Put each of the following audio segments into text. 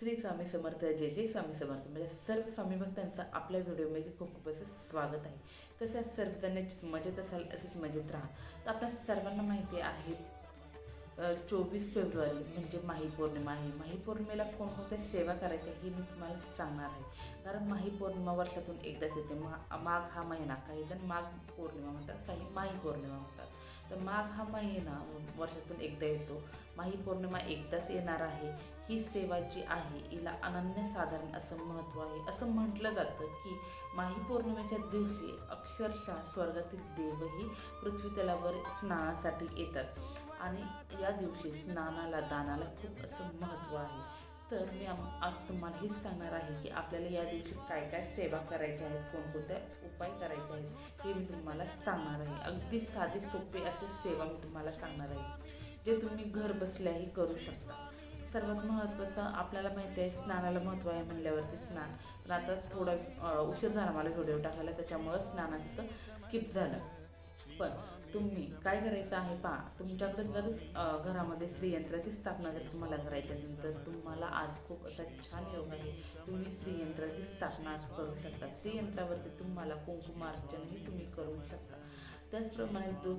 श्री स्वामी समर्थ जय जय स्वामी समर्थ. म्हणजे सर्व स्वामी भक्तांचं आपल्या व्हिडिओमध्ये खूप खूप असं स्वागत आहे. कसे सर्वजण मजेत असाल असेच मजेत राहा. तर आपल्या सर्वांना माहिती आहे चोवीस फेब्रुवारी म्हणजे माही पौर्णिमा आहे. माही पौर्णिमेला कोणकोणत्या सेवा करायच्या हे मी तुम्हाला सांगणार आहे. कारण माही पौर्णिमा वर्षातून एकदाच येते. मा माघ हा महिना. काही जण माघ पौर्णिमा म्हणतात काही माही पौर्णिमा म्हणतात. तर माघ हा महिना वर्षातून एकदा येतो. माही पौर्णिमा एकदाच येणार आहे. ही सेवा जी आहे हिला अनन्यसाधारण असं महत्त्व आहे. असं म्हटलं जातं की माही पौर्णिमेच्या दिवशी अक्षरशः स्वर्गातील देवही पृथ्वी तलावर स्नानासाठी येतात. आणि या दिवशी स्नानाला दानाला खूप असं महत्त्व आहे. तर मी आज तुम्हाला हेच सांगणार आहे की आपल्याला या दिवशी काय काय सेवा करायच्या आहेत कोणकोणत्या उपाय करायचे आहेत हे मी तुम्हाला सांगणार आहे. अगदी साधे सोपे असे सेवा मी तुम्हाला सांगणार आहे जे तुम्ही घर बसल्याही करू शकता. सर्वात महत्त्वाचं आपल्याला माहिती आहे स्नानाला महत्त्व आहे म्हणल्यावरती स्नान. पण आता थोडा उशीर झाला मला व्हिडिओ टाकायला त्याच्यामुळं स्नानाचं स्किप झालं. पण तुम्ही काय करायचं आहे पहा तुमच्याकडे जर घरामध्ये श्रीयंत्राची स्थापना जर तुम्हाला करायची असेल तर तुम्हाला आज खूप असा छान योग आहे. तुम्ही श्रीयंत्राची स्थापना आज करू शकता. श्रीयंत्रावरती तुम्हाला कुंकुमार्चनही तुम्ही करू शकता. त्याचप्रमाणे दु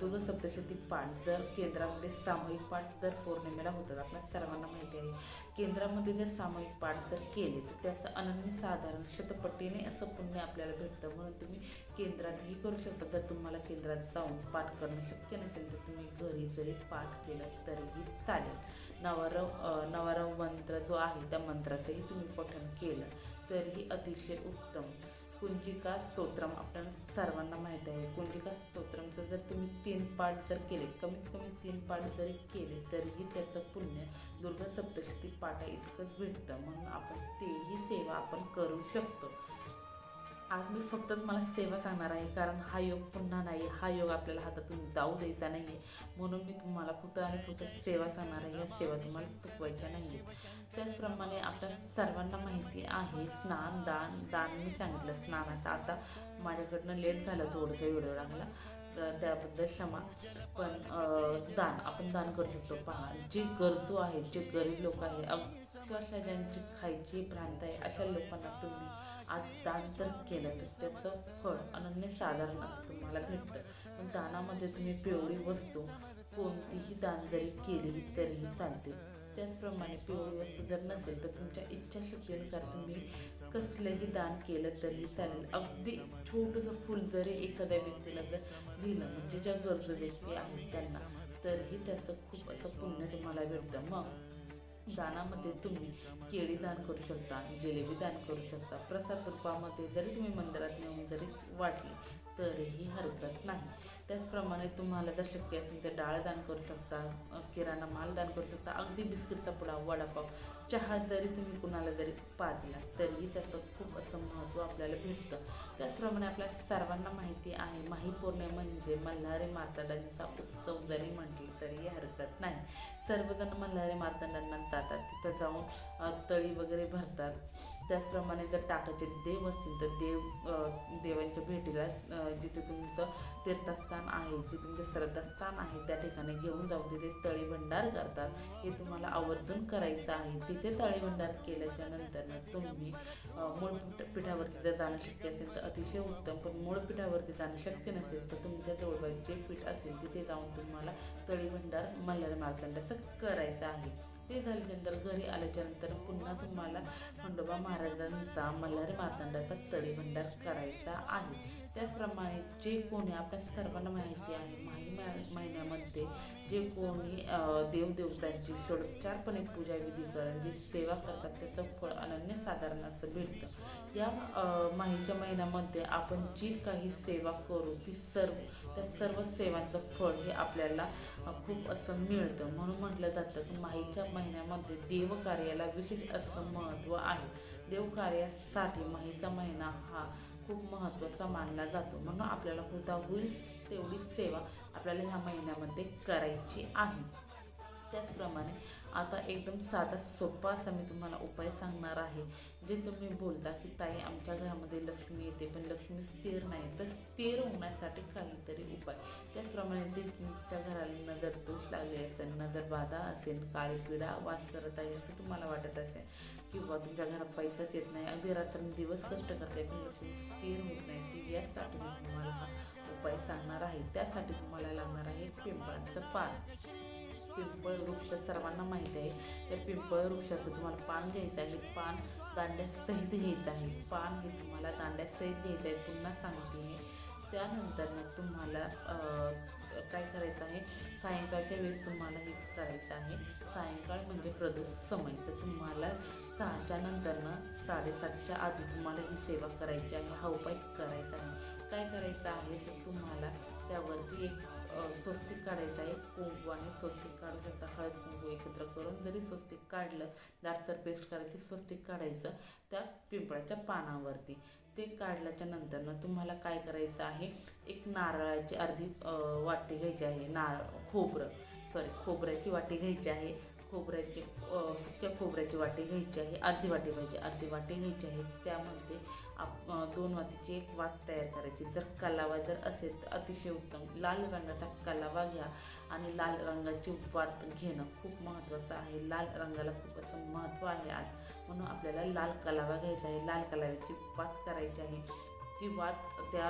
दुर्गसप्तशती सप्तशती पाठ जर केंद्रामध्ये सामूहिक पाठ जर पौर्णिमेला होतात. आपल्या सर्वांना माहिती आहे. केंद्रामध्ये जर सामूहिक पाठ जर केले तर त्याचं अनन्य साधारण शतपटीने असं पुण्य आपल्याला भेटतं. म्हणून तुम्ही केंद्रातही करू शकता. जर तुम्हाला केंद्रात जाऊन पाठ करणं शक्य नसेल तर तुम्ही घरी जरी पाठ केलं तरीही चालेल. नवारव नवारव मंत्र जो आहे त्या मंत्राचंही तुम्ही पठण केलं तरीही अतिशय उत्तम. कुंजिका स्तोत्रम आपण सर्वांना माहीत आहे. कुंजिका स्तोत्रमचं जर तुम्ही तीन पाठ जर केले कमीत कमी तीन पाठ जरी केले तरीही त्याचं पुण्य दुर्गा सप्तशती पाठा इतकंच भेटतं. म्हणून आपण तेही सेवा आपण करू शकतो. आज मी फक्त तुम्हाला सेवा सांगणार आहे कारण हा योग पुन्हा नाही हा योग आपल्याला हातातून जाऊ द्यायचा नाही आहे म्हणून मी तुम्हाला फक्त आणि फक्त सेवा सांगणार आहे या सेवा तुम्हाला चुकवायच्या नाही आहेत त्याचप्रमाणे आपल्या सर्वांना माहिती आहे स्नान दान दान मी सांगितलं स्नानाचं. आता माझ्याकडनं लेट झालं थोडंसं व्हिडिओ लागला तर त्याबद्दल क्षमा. पण दान आपण दान करू शकतो. पहा जे गरजू आहेत जे गरीब लोक आहेत अक्षरशः ज्यांची खायची भ्रांत आहे अशा लोकांना तुम्ही आज दान जर केलं तर त्याचं फळ अनन्यसाधारण असं तुम्हाला भेटतं. पण दानामध्ये तुम्ही पिवळी वस्तू कोणतीही दान जरी केली तरीही चालते. त्याचप्रमाणे पिवळी वस्तू जर नसेल तर तुमच्या इच्छाशक्तीनुसार तुम्ही कसलंही दान केलं तरीही चालेल. अगदी छोटंसं फूल जरी एखाद्या व्यक्तीला जर दिलं म्हणजे ज्या गरजू व्यक्ती आहेत त्यांना तरीही त्याचं खूप असं पुण्य तुम्हाला भेटतं. मग दानामध्ये तुम्ही केळी दान करू शकता जिलेबी दान करू शकता. प्रसाद रूपामध्ये जरी तुम्ही मंदिरात नेऊन जरी वाटली तरीही हरकत नाही. त्याचप्रमाणे तुम्हाला जर शक्य असेल तर डाळ दान करू शकता किराणा माल दान करू शकता अगदी बिस्किटचा पुडा वडापाव चहा जरी तुम्ही कुणाला जरी पाजला तरीही त्याचं खूप असं महत्त्व आपल्याला भेटतं. त्याचप्रमाणे आपल्या सर्वांना माहिती आहे माही पौर्णिमा म्हणजे मल्हारी मार्तंडांचा उत्सव जरी म्हटलं तरीही हरकत नाही. सर्वजण मल्हारी मार्तंडांना जातात तिथं जाऊन तळी वगैरे भरतात. त्याचप्रमाणे जर टाकायचे देव असतील तर देव देवांच्या भेटीला जिथे तुमचं तीर्थस्थान आहे जे तुमचं श्रद्धास्थान आहे त्या ठिकाणी घेऊन जाऊन तिथे तळी भंडार करतात. हे तुम्हाला आवर्जून करायचं आहे. तिथे तळी भंडार केल्याच्यानंतर तुम्ही मूळ पिठावरती पीठावरती जर जाणं शक्य असेल तर अतिशय उत्तम पण मूळ पीठावरती जाणं शक्य नसेल तर तुमच्या जवळपास जे पीठ असेल तिथे जाऊन तुम्हाला तळी भंडार मल्हार मार्तंडाचं करायचं आहे. ते झाल्यानंतर घरी आल्याच्यानंतर पुन्हा तुम्हाला खंडोबा महाराजांचा मल्हारी मार्तंडाचा तळी भंडार करायचा आहे. त्याचप्रमाणे जे कोणी आपल्या सर्वांना माहिती आहे माही महिन्यामध्ये जे कोणी देवदेवतांची षडोपचारपणे पूजा विधी करून जी सेवा करतात त्याचं फळ अनन्यसाधारण असं भेटतं. या माहीच्या महिन्यामध्ये आपण जी काही सेवा करू ती सर्व त्या सर्व सेवांचं फळ हे आपल्याला खूप असं मिळतं. म्हणून म्हटलं जातं की माहीच्या महिन्यामध्ये देवकार्याला विशेष असं महत्त्व आहे. देवकार्यासाठी माहीचा महिना हा खूप महत्त्वाचा मानला जातो. म्हणून आपल्याला होता होईल तेवढी सेवा आपल्याला ह्या महिन्यामध्ये करायची आहे. त्याचप्रमाणे आता एकदम साधा सोपा असा मी तुम्हाला उपाय सांगणार आहे. जे तुम्ही बोलता की ताई आमच्या घरामध्ये लक्ष्मी येते पण लक्ष्मी स्थिर नाही. तर स्थिर होण्यासाठी काहीतरी उपाय. त्याचप्रमाणे जे तुमच्या घराला नजर दोष लागले असेल नजर बाधा असेल काळी पिढा वास करत आहे असं तुम्हाला वाटत असेल किंवा तुमच्या घरात पैसाच येत नाही अगदी रात्रंदिवस कष्ट करते पण लक्ष्मी स्थिर होत नाही ती यासाठी मी तुम्हाला उपाय सांगणार आहे. त्यासाठी तुम्हाला लागणार आहे पिंपळाचं पान. पिंपळ वृक्ष सर्वांना माहिती आहे. तर पिंपळ वृक्षाचं तुम्हाला पान घ्यायचं आहे. पान दांड्यासहित घ्यायचं आहे. पान हे तुम्हाला दांड्यासहित घ्यायचं आहे. पुन्हा सांगते आहे त्यानंतर मग तुम्हाला काय करायचं आहे? सायंकाळच्या वेळेस तुम्हाला हे करायचं आहे. सायंकाळ म्हणजे प्रदोष समय. तर तुम्हाला सहाच्या नंतरनं साडेसातच्या आधी तुम्हाला ही सेवा करायची आहे. हा उपाय करायचा आहे. काय करायचं आहे? तर तुम्हाला त्यावरती एक स्वस्तिक काढायचं आहे. कुंकू आणि स्वस्तिक काढू शकता हळद कुंकू एकत्र करून जरी स्वस्तिक काढलं दाटसर पेस्ट करायची स्वस्तिक काढायचं त्या पिंपळाच्या पानावरती. ते काढल्याच्या नंतरनं तुम्हाला काय करायचं आहे? एक नारळाची अर्धी वाटी घ्यायची आहे. नारळ खोबरं. सॉरी खोबऱ्याची वाटी घ्यायची आहे. खोबऱ्याची सुक्या खोबऱ्याची वाटी घ्यायची आहे अर्धी वाटी पाहिजे अर्धी वाटी घ्यायची आहे. त्यामध्ये आप दोन वाटीची एक वाट तयार करायची. जर कलावा जर असेल तर अतिशय उत्तम. लाल रंगाचा कलावा घ्या आणि लाल रंगाची वात घेणं खूप महत्त्वाचं आहे. लाल रंगाला खूप असं महत्त्व आहे आज. म्हणून आपल्याला लाल कलावा घ्यायचा आहे. लाल कलाव्याची वात करायची आहे. ती वात त्या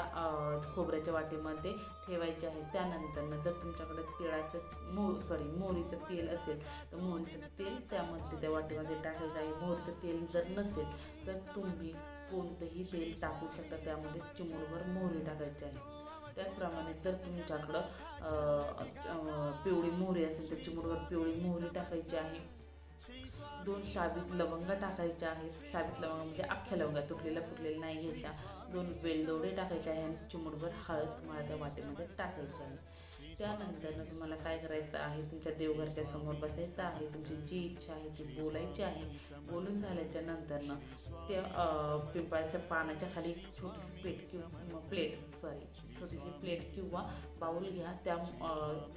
खोबऱ्याच्या वाटीमध्ये ठेवायची आहे त्यानंतरनं जर तुमच्याकडे तिळाचं मो सॉरी मोहरीचं तेल असेल तर मोहरीचं तेल त्यामध्ये त्या वाटीमध्ये टाकायचं आहे. मोहरीचं तेल जर नसेल तर तुम्ही कोणतंही तेल टाकू शकता. त्यामध्ये चिमूरभर मोहरी टाकायची आहे. त्याचप्रमाणे जर तुमच्याकडं पिवळी मोहरी असेल तर चिमूरभर पिवळी मोहरी टाकायची आहे. दोन शाबीत लवंगा टाकायच्या आहेत. शाबीत लवंगा म्हणजे अख्ख्या लवंगा तुटलेल्या फुटलेल्या नाही घ्यायच्या. दोन वेलदोडे टाकायचे आहे आणि चिमूटभर हळद तुम्हाला त्या वाटेमध्ये टाकायची आहे. त्यानंतर तुम्हाला काय करायचं आहे तुमच्या देवघरच्या समोर बसायचं आहे तुमची जी इच्छा आहे ती बोलायची आहे. बोलून झाल्याच्या नंतरनं त्या पिंपळाच्या पानाच्या खाली छोटीशी प्लेट किंवा प्लेट सॉरी छोटीशी प्लेट किंवा बाऊल घ्या. त्या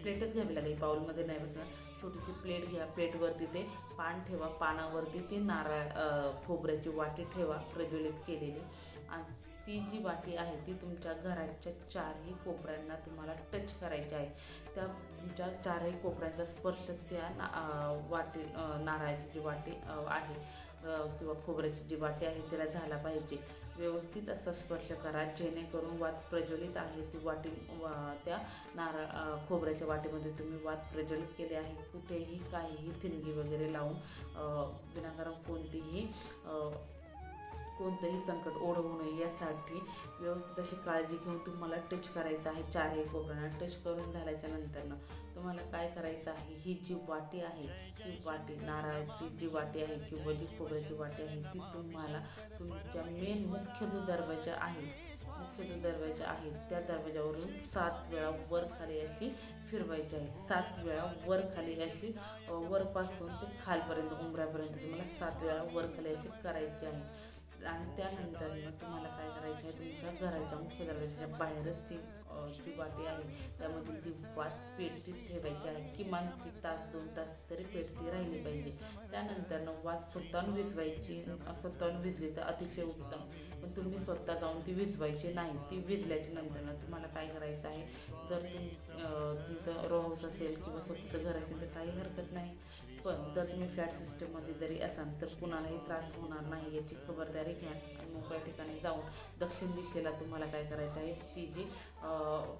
प्लेटच घ्यावी लागेल बाऊलमध्ये नाही बसणार. छोटीशी प्लेट घ्या प्लेटवरती ते पान ठेवा पानावरती ते नारळ खोबऱ्याची वाटी ठेवा प्रज्वलित केलेली. आणि ती जी वाटी आहे ती तुमच्या घराच्या चारही कोपऱ्यांना तुम्हाला टच करायची आहे. त्या तुमच्या चारही कोपऱ्यांचा स्पर्श त्या ना वाटी नारळाची जी वाटी आहे किंवा खोबऱ्याची जी वाटी आहे तिला झाला पाहिजे. व्यवस्थित असा स्पर्श करा जेणेकरून वात प्रज्वलित आहे. ती वाटी वा- त्या नारळ खोबऱ्याच्या वाटीमध्ये तुम्ही वात प्रज्वलित केले आहे. कुठेही काहीही थिणगी वगैरे लावून विनाकारण कोणतीही कोणतंही संकट ओढवू नये यासाठी व्यवस्थित अशी काळजी घेऊन तुम्हाला टच करायचं आहे. चारही कोपऱ्यांना टच करून झाल्याच्या नंतरनं तुम्हाला काय करायचं आहे? ही जी वाटी आहे ही वाटी नारळाची जी वाटी आहे किंवा जी खोबऱ्याची वाटी आहे ती तुम्हाला तुमच्या मेन मुख्य जो दरवाजा आहे. मुख्य जो दरवाजा आहे. त्या दरवाजावरून सात वेळा वर खाली अशी फिरवायची आहे. सात वेळा वर खाली अशी वरपासून ते खालपर्यंत उंबऱ्यापर्यंत तुम्हाला सात वेळा वर खाली अशी करायची आहे. आणि त्यानंतर मग तुम्हाला काय करायचं आहे तुमच्या घराच्या मुख्य दरवाजाच्या बाहेरच ती जी वाटी आहे. त्यामधील ती वात पेटती ठेवायची आहे. किमान ती तास दोन तास तरी पेटती राहिली पाहिजे. त्यानंतर वात स्वतःहून विजवायची स्वतःहून विझली तर अतिशय उत्तम. पण तुम्ही स्वतः जाऊन ती विझवायची नाही. ती विजल्याच्या नंतर तुम्हाला काय करायचं आहे? जर तुम तुमचं रो हाऊस असेल किंवा स्वतःचं घर असेल तर काही हरकत नाही. पण जर तुम्ही फ्लॅट सिस्टममध्ये जरी असाल तर कुणालाही त्रास होणार नाही याची खबरदारी घ्या आणि मोकळ्या ठिकाणी जाऊन दक्षिण दिशेला तुम्हाला काय करायचं आहे? ती जी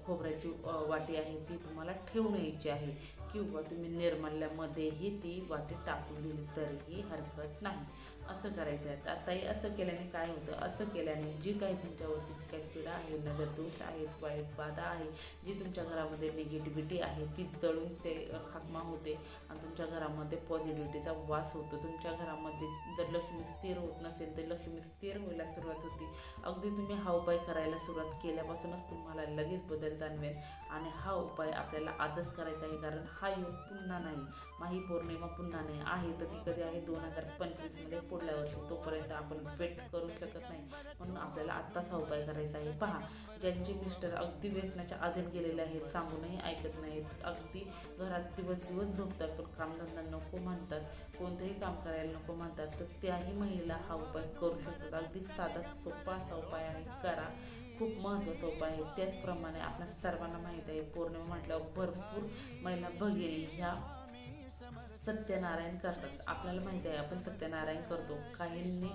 खोबऱ्याची वाटी आहे ती तुम्हाला ठेवून यायची आहे. किंवा तुम्ही निर्मल्यामध्येही ती वाटी टाकून दिली तरीही हरकत नाही. असं करायचं आहे. आताही असं केल्याने काय होतं? असं केल्याने जी काही तुमच्यावरती जी काही पीडा आहे नजर दोष आहेत वाईट बाधा आहे जी तुमच्या घरामध्ये निगेटिव्हिटी आहे ती जळून ते खाकमा होते आणि तुमच्या घरामध्ये पॉझिटिव्हिटीचा वास होतो. तुमच्या घरामध्ये जर लक्ष्मी स्थिर होत नसेल तर लक्ष्मी स्थिर व्हायला सुरुवात होती. अगदी तुम्ही हा उपाय करायला सुरुवात केल्यापासूनच तुम्हाला लगेच बदल जाणवेल आणि हा उपाय आपल्याला आजच करायचा आहे. कारण हा योग पुन्हा नाही. माही पौर्णिमा पुन्हा नाही. आहे तर ती कधी आहे? दोन हजार पंचवीसमध्ये पुढल्या वर्षी तोपर्यंत आपण वेट करू शकत नाही. म्हणून आपल्याला आत्ताच हा उपाय करायचा आहे. पहा ज्यांचे मिस्टर अगदी व्यसनाच्या अधीन गेलेले आहेत सांगूनही ऐकत नाहीत. अगदी घरात दिवस दिवस झोपतात पण कामधंदा नको म्हणतात कोणतंही काम करायला नको म्हणतात तर त्याही महिला हा उपाय करू शकतात. अगदी साधा सोपा असा उपाय आहे. करा. खूप महत्त्वाचा उपाय आहे. त्याचप्रमाणे आपल्या सर्वांना माहीत आहे पौर्णिमा म्हटल्यावर भरपूर महिला भगिनी ह्या सत्यनारायण करतात. आपल्याला माहिती आहे आपण सत्यनारायण करतो. काहींनी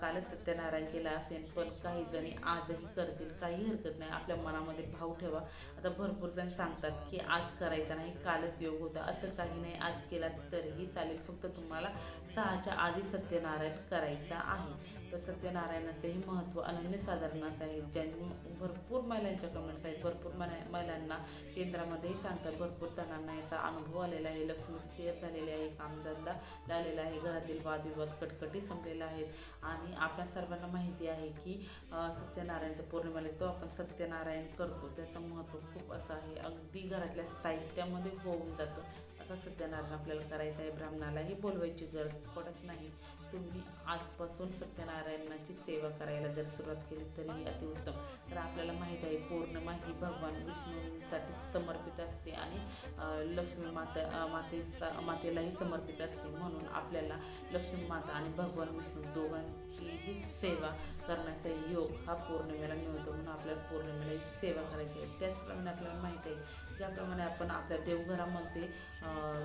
कालच सत्यनारायण केला असेल पण काही जणी आजही करतील. काही हरकत नाही. आपल्या मनामध्ये भाव ठेवा. आता भरपूर जण सांगतात की आज करायचा नाही कालच योग होता. असं काही नाही. आज केला तरीही चालेल. फक्त तुम्हाला सहाच्या आधी सत्यनारायण करायचा आहे. तर सत्यनारायणाचंही महत्त्व अनन्यसाधारण असं आहे ज्यांनी भरपूर महिलांच्या कमेंट्स आहेत. भरपूर महिलांना केंद्रामध्येही सांगतात भरपूर जणांना याचा अनुभव आलेला आहे. लक्ष्मी स्थिर झालेली आहे. कामधंदा लागलेला आहे. घरातील वादविवाद कटकटी संपलेला आहेत आणि आपल्या सर्वांना माहिती आहे की सत्यनारायणचा सत्यनारायणचं पौर्णिमेला तो आपण सत्यनारायण करतो. त्याचं महत्त्व खूप असं आहे. अगदी घरातल्या साहित्यामध्ये होऊन जातं. असं सत्यनारायण आपल्याला करायचा आहे ब्राह्मणालाही बोलवायची गरज पडत नाही. तुम्ही आजपासून सत्यनारायणाची सेवा करायला जर सुरुवात केली तरीही अतिउत्तम. तर आपल्याला माहीत आहे पौर्णिमा ही भगवान विष्णूंसाठी समर्पित असते आणि लक्ष्मी माता मातेचा मातेलाही समर्पित असते. म्हणून आपल्याला लक्ष्मी माता आणि भगवान विष्णू दोघांचीही सेवा करण्याचा योग हा पौर्णिमेला मिळतो. म्हणून आपल्याला पौर्णिमेला सेवा करायची आहे. त्याचप्रमाणे आपल्याला माहीत आहे ज्याप्रमाणे आपण आपल्या देवघरामध्ये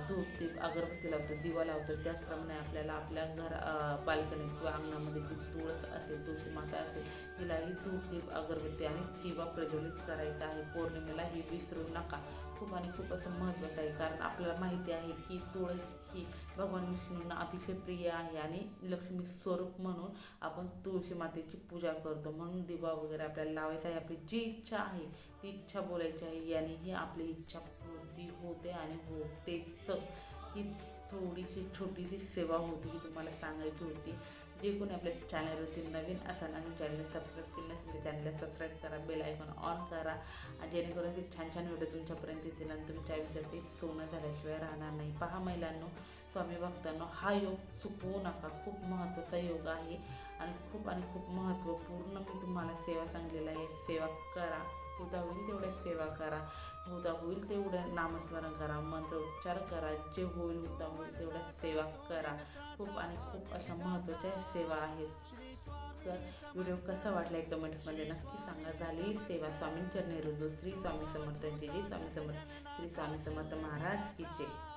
धूप दीप अगरबत्ती लावतो दिवा लावतो त्याचप्रमाणे आपल्याला आपल्या घर बाल्कनीत किंवा अंगणामध्ये तुळस असेल तुळशी माता असेल तिलाही धूप दीप अगरबत्ती आणि दिवा प्रज्वलित करायचा आहे. पौर्णिमेला ही विसरू नका. खूप आणि खूप असं महत्त्वाचं आहे कारण आपल्याला माहिती आहे की तुळस ही भगवान विष्णूंना अतिशय प्रिय आहे आणि लक्ष्मी स्वरूप म्हणून आपण तुळशी मातेची पूजा करतो. म्हणून दिवा वगैरे आपल्याला लावायचा आहे. आपली जी इच्छा आहे ती इच्छा बोलायची आहे. याने ही आपली इच्छा ती होते आणि होतेच हीच थोडीशी छोटीशी सेवा होती ही तुम्हाला सांगायची होती. जे कोणी आपल्या चॅनलवरती नवीन असाल आणि चॅनलला सबस्क्राईब केलं नसेल तर चॅनलला सबस्क्राईब करा बेल आयकॉन ऑन करा. आणि जेणेकरून असे छान छान व्हिडिओ तुमच्यापर्यंत येतील आणि तुमच्या आयुष्यात सोनं झाल्याशिवाय राहणार नाही. पहा महिलांनो स्वामी भक्तांनो हा योग चुकवू नका. खूप महत्त्वाचा योग आहे आणि खूप आणि खूप महत्त्वपूर्ण मी तुम्हाला सेवा सांगलेला आहे. सेवा करा. उदा होईल तेवढ्या सेवा करा उदा होईल तेवढं नामस्मरण करा मंत्र उच्चार करा जे होईल उदा होईल तेवढ्या सेवा करा. खूप आणि खूप अशा महत्त्वाच्या सेवा आहेत. तर व्हिडिओ कसा वाटला आहे कमेंटमध्ये नक्की सांगा. झालेली सेवा स्वामींच्या रुजू. श्री स्वामी समर्थांची जी स्वामी समर्थ. श्री स्वामी समर्थ महाराज की जय.